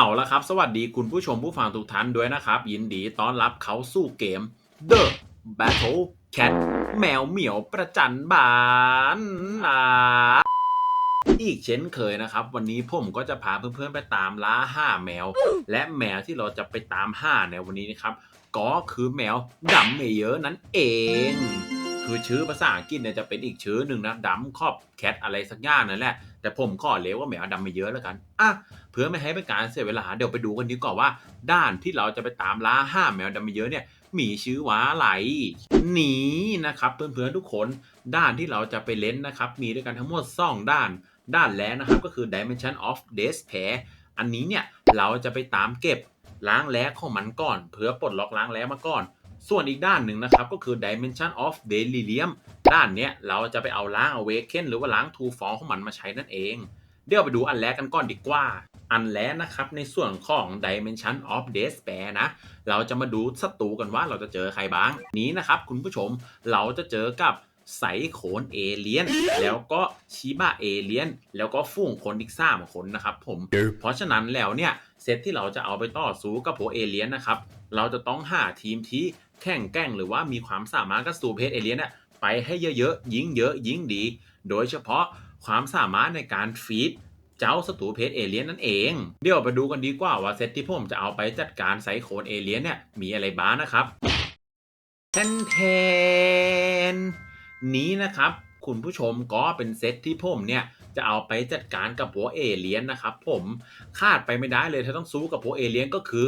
เอาละครับ สวัสดีคุณผู้ชมผู้ฟังทุกท่านด้วยนะครับ ยินดีต้อนรับเขาสู่เกม The Battle Cat แมวเหมียวประจันบานอ่าอีกเช่นเคยนะครับ วันนี้ผมก็จะพาเพื่อนๆไปตามล่าห้าแมว และแมวที่เราจะไปตามห้าในวันนี้นะครับ ก็คือแมวดัมเมเยอร์นั่นเอง คือชื่อภาษาอังกฤษเนี่ยจะเป็นอีกชื่อหนึ่งนะดัมคอบแคทอะไรสักอย่างนั่นแหละ แต่ผมขอเรียกว่าแมวดัมเมเยอร์แล้วกัน อะ เพื่อไม่ให้เป็นการเสียเวลา เดี๋ยวไปดูกันดีกว่าว่า ด้านที่เราจะไปตามล่าห้าแมวดำเยอะเนี่ยมีชื่อว่าอะไรนี้นะครับเพื่อนๆทุกคนด้านที่เราจะไปเล่นนะครับ มีด้วยกันทั้งหมด2ด้าน ด้านแรกนะครับก็คือ Dimension of Despair อันนี้เนี่ยเราจะไปตามเก็บล้างแล้ของมันก่อน เพื่อปลดล็อกล้างแล้มาก่อน ส่วนอีกด้านหนึ่งนะครับ ก็คือ Dimension of Delirium ด้านเนี้ยเราจะไปเอาล้าง Awaken หรือว่าล้าง Two Form ของมันมาใช้นั่นเอง เดี๋ยวไปดูอันแรกกันก่อนดีกว่า อันแรกนะครับ ในส่วนของ Dimension of Despair นะ เราจะมาดูศัตรูกันว่าเราจะเจอใครบ้าง นี้นะครับคุณผู้ชมเราจะเจอกับไสโขนเอเลียน แล้วก็ชิบะเอเลียน แล้วก็ฝูงคนอีกสามคนนะครับผม เพราะฉะนั้นแล้วเนี่ย เซตที่เราจะเอาไปต่อสู้กับพวกเอเลียนนะครับ เราจะต้องหาทีมที่ แข่งแกร่งหรือว่ามีความสามารถกับสูเพศเอเลียนเนี่ยไปให้เยอะๆ ยิงเยอะยิงดี โดยเฉพาะความสามารถในการฟีดเจ้าศัตรูเพศเอเลียนนั่นเอง เดี๋ยวไปดูกันดีกว่าว่าเซตที่ผมจะเอาไปจัดการไซโคนเอเลียนเนี่ยมีอะไรบ้างนะครับแทนแทนนี้นะครับ คุณผู้ชมก็เป็นเซตที่ผมเนี่ยจะเอาไปจัดการกับพวเอเลียนนะครับผมคาดไปไม่ได้เลยถ้าต้องสู้กับพวเอเลียนก็คือ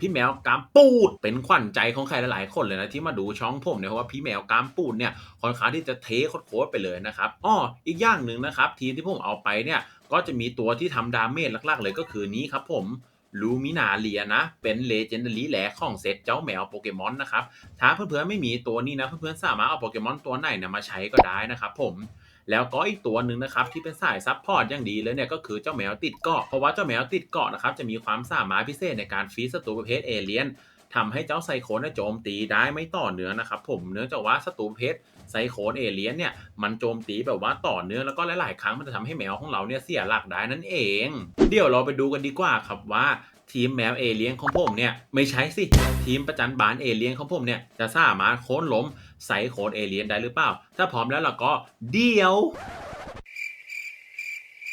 พี่แมวกามปูด เป็นขวัญใจของใครหลายๆคนเลยนะที่มาดูช่องผมเนี่ยเพราะว่าพี่แมวกามปูดเนี่ยค่อนข้างที่จะเทโคตรไปเลยนะครับอ้ออีกอย่างหนึ่งนะครับ ทีมที่ผมเอาไปเนี่ยก็จะมีตัวที่ทำดาเมจหลักๆ เลยก็คือนี้ครับผมลูมินาเลียนะ เป็นเลเจนดารีแหลของเซตเจ้าแมวโปเกมอนนะครับ ถ้าเพื่อนๆไม่มีตัวนี้นะ เพื่อนๆสามารถเอาโปเกมอนตัวไหนเนี่ยมาใช้ก็ได้นะครับผม แล้วก็อีกตัวหนึ่งนะครับที่เป็นสายซับพอร์ตอย่างดีเลยเนี่ยก็คือเจ้าแมวติดเกาะเพราะว่าเจ้าแมวติดเกาะนะครับจะมีความสามารถพิเศษในการฟีดศัตรูประเภทเอเลียนทำให้เจ้าไซโคนเนยโจมตีได้ไม่ต่อเนื่องนะครับผมเนื่องจากว่าศัตรูประเภทไซโคนเอเลียนเนี่ยมันโจมตีแบบว่าต่อเนื่องแล้วก็หลาย ๆ ครั้งมันจะทำให้แมวของเราเนี่ยเสียหลักได้นั่นเอง เดี๋ยวเราไปดูกันดีกว่าครับว่า ทีมแมวเอเลียนของผมเนี่ยไม่ใช่สิ ทีมประจันบานเอเลียนของผมเนี่ยจะสามารถโค่นล้มไซโคนเอเลียนได้หรือเปล่า ถ้าพร้อมแล้วเราก็เดียว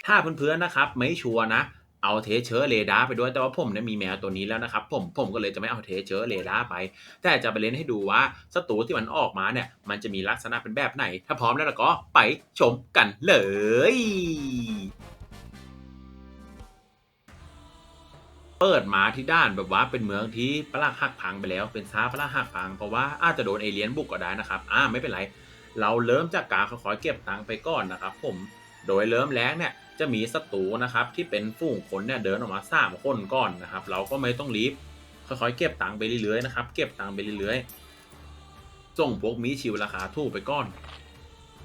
ถ้าเพื่อนๆนะครับไม่ชัวร์นะเอาเทเชอร์เรดาร์ไปด้วยแต่ว่าผมเนี่ยมีแมวตัวนี้แล้วนะครับผมผมก็เลยจะไม่เอาเทเชอร์เรดาร์ไป แต่จะไปเล่นให้ดูว่าศัตรูที่มันออกมาเนี่ยมันจะมีลักษณะเป็นแบบไหน ถ้าพร้อมแล้วเราก็ไปชมกันเลย เปิดมาที่ด้านแบบว่าเป็นเมืองที่ปลักหักพังไปแล้วเป็นซ้าปลักหักพังเพราะว่าอาจจะโดนเอเลียนบุกก็ได้นะครับอ่าไม่เป็นไร เราเริ่มจากการค่อยๆเก็บตังค์ไปก่อนนะครับ ผมโดยเริ่มแรกเนี่ยจะมีศัตรูนะครับที่เป็นฝูงคนเนี่ยเดินออกมาสามคนก่อนนะครับ เราก็ไม่ต้องรีบค่อยๆเก็บตังค์ไปเรื่อยๆนะครับเก็บตังค์ไปเรื่อยๆส่งพวกมีชิวราคาถูกไปก่อน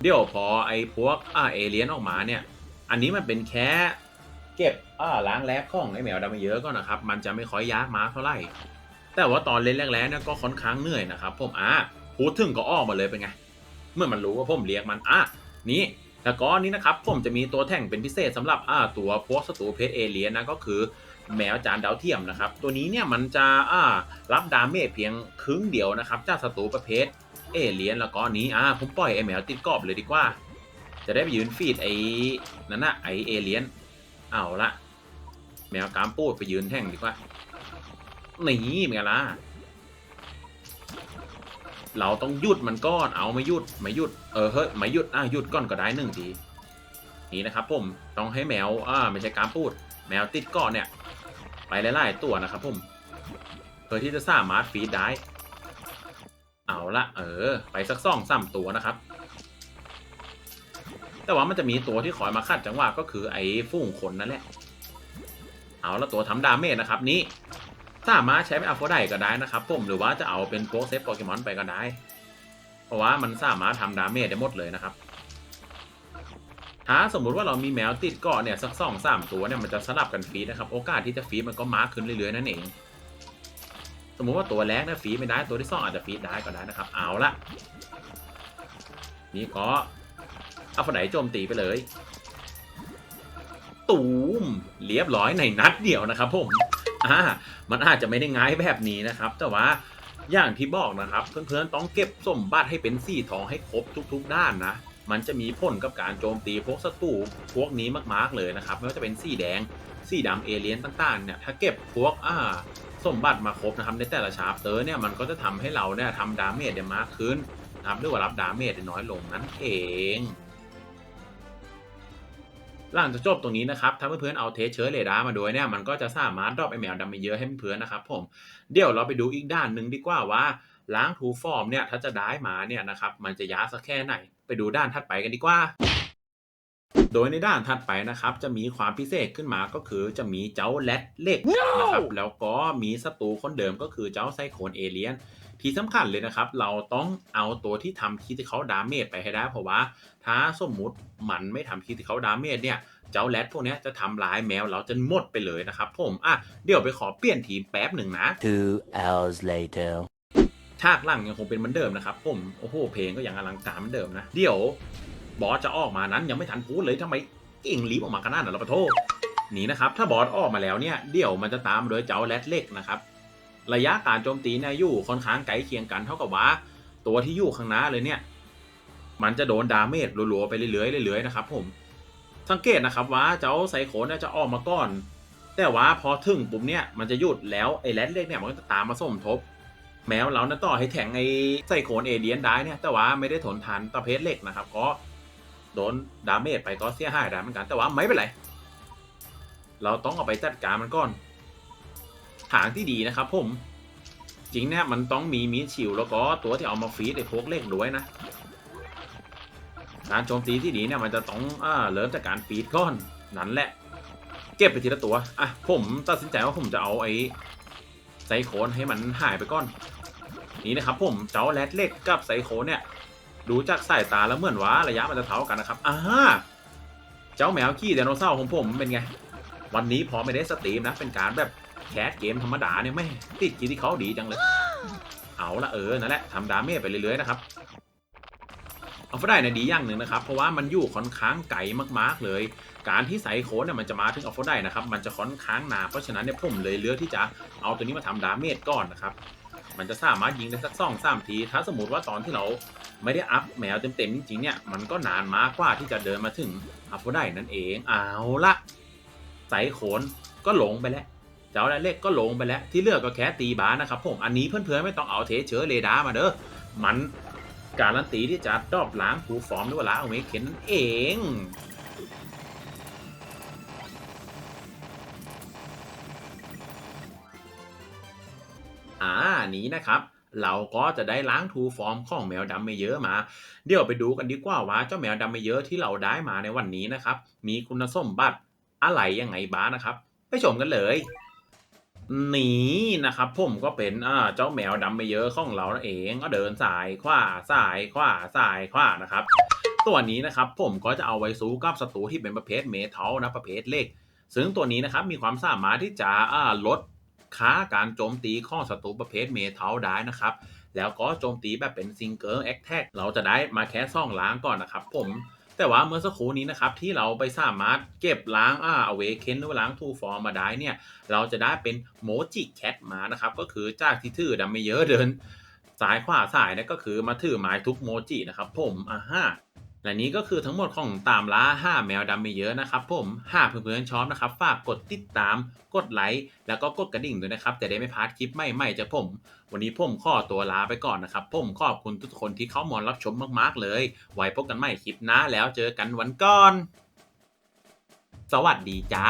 เดี๋ยวพอไอ้พวกอ่าเอเลียนออกมาเนี่ย อันนี้มันเป็นแค่ เก็บอ่าล้างแลบของไอ้แมวดำมาเยอะก่อนะครับ มันจะไม่ค่อยยากมากเท่าไหร่ แต่ว่าตอนเล่นแรกๆเนี่ยก็ค่อนข้างเหนื่อยนะครับผมอะพูดถึงก็อ้อมาเลยเป็นไง เมื่อมันรู้ว่าผมเรียกมันอะนี่แล้วก็นี้นะครับผมจะมีตัวแท่งเป็นพิเศษสำหรับอ่าตัวพวกศัตรูเพชรเอเลียนนะก็คือแมวจานดาวเทียมนะครับ ตัวนี้เนี่ยมันจะอ่ารับดาเมจเพียงครึ่งเดียวนะครับจากศัตรูประเภทเอเลียนแล้วก็นี้อ่าผมปล่อยไอแมวติดกรอบเลยดีกว่า จะได้ไปยืนฟีดไอ้นั่นนะไอเอเลียน เอาละแมวกามปูดไปยืนแท่งดีกว่าหนีเป็นไงล่ะเราต้องหยุดมันก่อนเอาไม่หยุดไม่หยุดเออเฮ้ยไม่หยุดอะหยุดก่อนก็ได้หนึ่งทีนี่นะครับผมต้องให้แมวอ่าไม่ใช่การพูด แมวติดเกาะเนี่ยไปไล่ๆตัวนะครับผมเพื่อที่จะสามารถฟีดได้ เอาละเออ ไปสักสองสามตัวนะครับ แต่ว่ามันจะมีตัวที่คอยมาขัดจังหวะก็คือไอ้ฝูงคนนั่นแหละ เอาละตัวทำดาเมจนะครับนี้สามารถใช้เป็นอัลโฟไดก็ได้นะครับผมหรือว่าจะเอาเป็นพวกเซฟโปเกมอนไปก็ได้ เพราะว่ามันสามารถทำดาเมจได้หมดเลยนะครับถ้าสมมุติว่าเรามีแมวติดเกาะเนี่ยสักสองสามตัวเนี่ยมันจะสลับกันฟีดนะครับโอกาสที่จะฟีดมันก็มากขึ้นเรื่อยๆนั่นเอง สมมุติว่าตัวแรกเนี่ยฟีดไม่ได้ตัวที่สองอาจจะฟีดได้ก็ได้นะครับ เอาละนี่ก็ เอัลโฟไดโจมตีไปเลย ตูมเรียบร้อยในนัดเดียวนะครับผมอ่ามันอาจจะไม่ได้ง่ายแบบนี้นะครับ แต่ว่าอย่างที่บอกนะครับ เพื่อนๆต้องเก็บสมบัติให้เป็นสีทองให้ครบทุก ๆ ด้านนะมันจะมีผลกับการโจมตีพวกศัตรูพวกนี้มากๆเลยนะครับไม่ว่าจะเป็นสีแดงสีดำเอเลียนต่างๆเนี่ยถ้าเก็บพวกอ่าสมบัติมาครบนะครับในแต่ละชาร์ปเตอร์เนี่ยมันก็จะทำให้เราเนี่ยทำดาเมจได้มากขึ้นนะครับหรือว่ารับดาเมจได้น้อยลงนั่นเอง หลังจากจบตรงนี้นะครับ ถ้าเพื่อนๆเอาเทสเชื้อเรดาร์มาด้วยเนี่ย มันก็จะสามารถดรอปไอแมวดำไปเยอะให้เพื่อนๆนะครับผม เดี๋ยวเราไปดูอีกด้านหนึ่งดีกว่าว่าล้างทูฟอร์มเนี่ย ถ้าจะได้มาเนี่ยนะครับ มันจะยาสักแค่ไหน ไปดูด้านถัดไปกันดีกว่า โดยในด้านถัดไปนะครับ จะมีความพิเศษขึ้นมาก็คือจะมีเจ้าแรดเล็กนะครับ แล้วก็มีศัตรูคนเดิมก็คือเจ้าไซโคนเอเลียน ที่สำคัญเลยนะครับ เราต้องเอาตัวที่ทำคีที่เขาดาเมจไปให้ได้ เพราะว่าถ้าสมมุติมันไม่ทำคีที่เขาดาเมจเนี่ยเจ้าแรดพวกเนี้ยจะทำร้ายแมวเราจนหมดไปเลยนะครับผมอะเดี๋ยวไปขอเปลี่ยนทีมแป๊บหนึ่งนะ Two hours later. ฉากหลังยังคงเป็นเหมือนเดิมนะครับผมโอ้โหเพลงก็ยังอลังการเหมือนเดิมนะ เดี๋ยวบอสจะออกมานั้นยังไม่ทันพูดเลยทำไมเก่งรีบออกมาขนาดนั้นเราปะโทษนี่นะครับถ้าบอสออกมาแล้วเนี่ยเดี๋ยวมันจะตามมาโดยเจ้าแรดเล็กนะครับ ระยะการโจมตีเนี่ยอยู่ค่อนข้างไกลเคียงกันเท่ากับว่า ตัวที่อยู่ข้างหน้าเลยเนี่ย มันจะโดนดาเมจรัวๆไปเรื่อยๆเรื่อยๆนะครับ ผมสังเกตนะครับว่าเจ้าไซโคนจะออกมาก่อน แต่ว่าพอถึงปุ๊บเนี่ยมันจะหยุดแล้วไอ้แรดเล็กเนี่ยมันก็จะตามมาสมทบ แมวเรานะต่อให้แทงไอ้ไซโคนเอเลียนได้เนี่ยแต่ว่าไม่ได้ทนทานตะเพชรเหล็กนะครับก็โดนดาเมจไปก็เสียหายได้เหมือนกันแต่ว่าไม่เป็นไร เราต้องเอาไปจัดการมันก่อน ทางที่ดีนะครับผม จริงเนี่ยมันต้องมีมีชิวแล้วก็ตัวที่เอามาฟีดไอ้พวกเล็กด้วยนะการโจมตีที่ดีเนี่ยมันจะต้องอ่าเริ่มจากการฟีดก่อนนั่นแหละ เก็บไปทีละตัวอะผมตัดสินใจว่าผมจะเอาไอ้ไซโคนให้มันหายไปก่อน นี่นะครับผมเจ้าแรดเล็กกับไซโคนเนี่ยดูจากสายตาแล้วเหมือนว่าระยะมันจะเท่ากันนะครับอ่าเจ้าแมวขี้ไดโนเสาร์ของผมเป็นไง วันนี้พอไม่ได้สตรีมนะ เป็นการแบบ แคสเกมธรรมดาเนี่ยไม่ติดกีที่เขาดีจังเลย เอาละเออนั่นแหละทำดาเมจไปเรื่อยๆนะครับเอาฟได้ในยดีอย่างหนึ่งนะครับ เพราะว่ามันอยู่ค่อนข้างไกลมากๆเลย การที่ไซโคนเนี่ยมันจะมาถึงเอาฟได้นะครับ มันจะค่อนข้างนานเพราะฉะนั้นเนี่ยผมเลยเลือกที่จะเอาตัวนี้มาทำดาเมจก่อนนะครับมันจะสามารถยิงได้สักสองสามที ถ้าสมมติว่าตอนที่เราไม่ได้อัพแมวเต็มๆจริงๆเนี่ย มันก็นานมากกว่าที่จะเดินมาถึงอัพได้นั่นเอง เอาละไซโคนก็หลงไปแล้ว เจ้าแรดเล็กก็ลงไปแล้วที่เลือกก็แค่ตีบานะครับผมอันนี้เพื่อนๆไม่ต้องเอาเทเชอร์เรดาร์มาเด้อมันการันตีที่จะดอปล้างฟูฟอร์มหรือว่าล้างเอาเมคเคนนั่นเองอ่านี้นะครับเราก็จะได้ล้างทูฟอร์มของแมวดำไม่เยอะมา เดี๋ยวไปดูกันดีกว่าว่าเจ้าแมวดำไม่เยอะที่เราได้มาในวันนี้นะครับ มีคุณสมบัติอะไรยังไงบ้างนะครับ ไปชมกันเลย นี่นะครับ ผมก็เป็นอ่าเจ้าแมวดำไม่เยอะของเรานั่นเองก็เดินสายขวาสายขวาสายขวานะครับ ตัวนี้นะครับผมก็จะเอาไว้สู้กับศัตรูที่เป็นประเภทเมทัลนะประเภทเหล็ก ซึ่งตัวนี้นะครับมีความสามารถที่จะอ่าลดค่าการโจมตีของศัตรูประเภทเมทัลได้นะครับ แล้วก็โจมตีแบบเป็นซิงเกิลแอคแท็กเราจะได้มาแค่ซ่องล้างก่อนนะครับ ผม แต่ว่าเมื่อสักครู่นี้นะครับที่เราไปสามารถเก็บล้างอ่าเอาเวเคนหรือว่าล้างทูฟอร์มาได้เนี่ยเราจะได้เป็นโมจิแคทมานะครับก็คือจากที่ถือดำไม่เยอะเดินสายขวาสายเนี่ยก็คือมาถือหมายทุกโมจินะครับผมอ่าฮะ และนี้ก็คือทั้งหมดของตามล้า 5 แมวดำไม่เยอะนะครับผมหากเพื่อนๆชอบนะครับ ฝากกดติดตาม กดไลค์แล้วก็กดกระดิ่งด้วยนะครับ จะได้ไม่พลาดคลิปใหม่ๆจากผม วันนี้ผมขอตัวลาไปก่อนนะครับผมขอบคุณทุกคนที่เข้ามารับชมมากๆเลย ไว้พบกันใหม่คลิปหน้าแล้วเจอกันวันก่อน สวัสดีจ้า